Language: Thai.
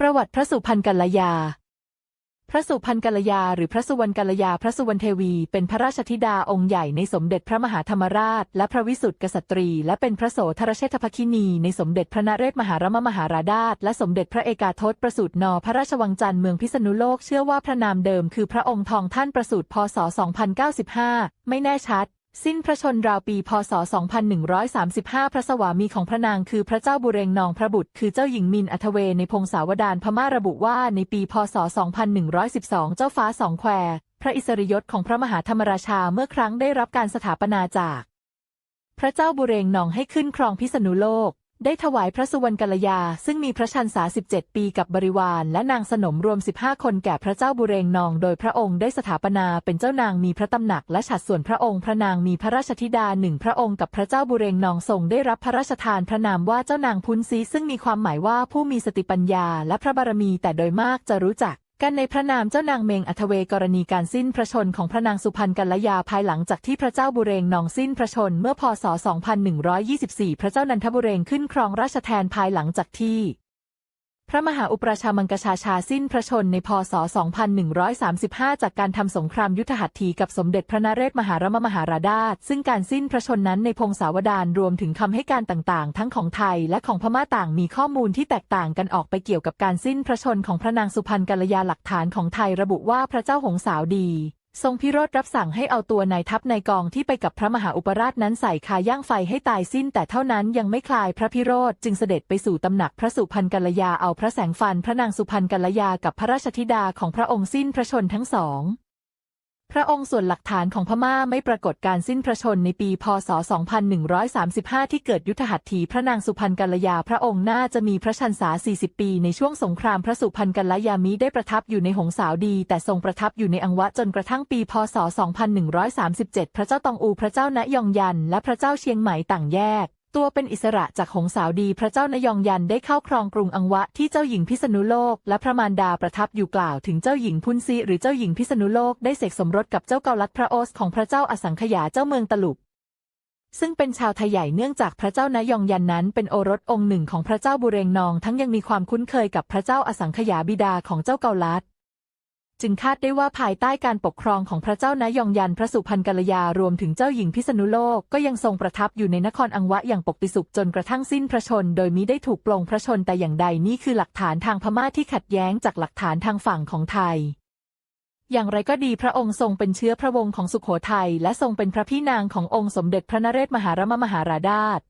ประวัติพระสุพรรณกัลยา พระสุพรรณกัลยา หรือพระสุวรรณกัลยา พระสุวรรณเทวี เป็นพระราชธิดาองค์ใหญ่ในสมเด็จพระมหาธรรมราช และพระวิสุทธิกษัตรี และเป็นพระโสธรเชษฐภคินีในสมเด็จพระนเรศมหารมมหาราชาและสมเด็จพระเอกาทศประสูตินอพระราชวังจันทร์เมืองพิษณุโลก เชื่อว่าพระนามเดิมคือพระองค์ทองท่านประสูติพศ 2095 ไม่แน่ชัด สิ้นพระชนราวปีพศ 2135 พระสวามีของพระนางคือพระเจ้าบุเรงนองพระบุตร คือเจ้าหญิงมินอัทเวในพงศาวดารพม่าระบุว่าในปีพศ 2112 เจ้าฟ้าสองแคว พระอิสริยศของพระมหาธรรมราชาเมื่อครั้งได้รับการสถาปนาจาก พระเจ้าบุเรงนองให้ขึ้นครองพิษณุโลก ได้ถวายพระสุวรรณกัลยา ซึ่งมีพระชันษา 17 ปีกับบริวาร และนางสนมรวม 15 คนแก่พระเจ้าบุเรงนอง โดยพระองค์ได้สถาปนาเป็นเจ้านางมีพระตำหนักและฉัดส่วนพระองค์พระนางมีพระราชธิดาหนึ่งพระองค์กับพระเจ้าบุเรงนองทรงได้รับพระราชทานพระนามว่าเจ้านางพุนซีซึ่งมีความหมายว่าผู้มีสติปัญญาและพระบารมีแต่โดยมากจะรู้จัก กันในพระนามเจ้านางเมงอัทเวกรณีการสิ้นพระชนของพระนางสุพรรณกัลยาภายหลังจากที่พระเจ้าบุเรงนองสิ้นพระชนเมื่อพศ 2124 พระเจ้านันทบุเรงขึ้นครองราชแทนภายหลังจากที่ พระมหาอุปราชามังกชาชาสิ้นพระชนในพศ 2135 จากการทำสงครามยุทธหัตถีกับสมเด็จพระนเรศมหารมมหาราชาซึ่งการสิ้นพระชนนั้นในพงศาวดารรวมถึงคำให้การต่างๆ ทั้งของไทยและของพม่าต่างมีข้อมูลที่แตกต่างกันออกไปเกี่ยวกับการสิ้นพระชนของพระนางสุพรรณกัลยาหลักฐานของไทยระบุว่าพระเจ้าหงสาวดี ทรงพิโรธรับสั่งให้เอาตัวนายทัพนายกองที่ไปกับพระมหาอุปราชนั้นใส่คาย่างไฟให้ตายสิ้นแต่เท่านั้นยังไม่คลายพระพิโรธจึงเสด็จไปสู่ตำหนักพระสุพรรณกัลยาเอาพระแสงฟันพระนางสุพรรณกัลยากับพระราชธิดาของพระองค์สิ้นพระชนทั้งสอง พระองค์ส่วนหลักฐานของพม่าไม่ปรากฏการสิ้นพระชนในปีพศ 2135 ที่เกิดยุทธหัตถีพระนางสุพรรณกัลยา พระองค์น่าจะมีพระชันษา 40 ปีในช่วงสงครามพระสุพรรณกัลยามิได้ประทับอยู่ในหงสาวดี แต่ทรงประทับอยู่ในอังวะจนกระทั่งปี พศ 2137 พระเจ้าตองอู พระเจ้านยองยัน และพระเจ้าเชียงใหม่ต่างแยก ตัวเป็นอิสระจากหงสาวดีพระเจ้านยองยันได้เข้าครองกรุงอังวะที่เจ้าหญิงพิษณุโลก และพระมารดาประทับอยู่กล่าวถึงเจ้าหญิงพุนซีหรือเจ้าหญิงพิษณุโลกได้เสกสมรสกับเจ้าเกาลัดพระโอสของพระเจ้าอสังขยาเจ้าเมืองตลุบซึ่งเป็นชาวไทยใหญ่เนื่องจากพระเจ้านยองยันนั้นเป็นโอรสองค์หนึ่งของพระเจ้าบุเรงนอง ทั้งยังมีความคุ้นเคยกับพระเจ้าอสังขยาบิดาของเจ้าเกาลัด จึงคาดได้ว่าภายใต้การปกครองของพระเจ้านายองยันพระสุพรรณกัลยารวมถึงเจ้าหญิงพิษณุโลกก็ยังทรงประทับอยู่ในนครอังวะอย่างปกติสุขจนกระทั่งสิ้นพระชน โดยมิได้ถูกปลงพระชนแต่อย่างใดนี่คือหลักฐานทางพม่าที่ขัดแย้งจากหลักฐานทางฝั่งของไทย อย่างไรก็ดีพระองค์ทรงเป็นเชื้อพระวงศ์ของสุขโขทัยและทรงเป็นพระพี่นางขององค์สมเด็จพระนเรศมหารมมหาราชาช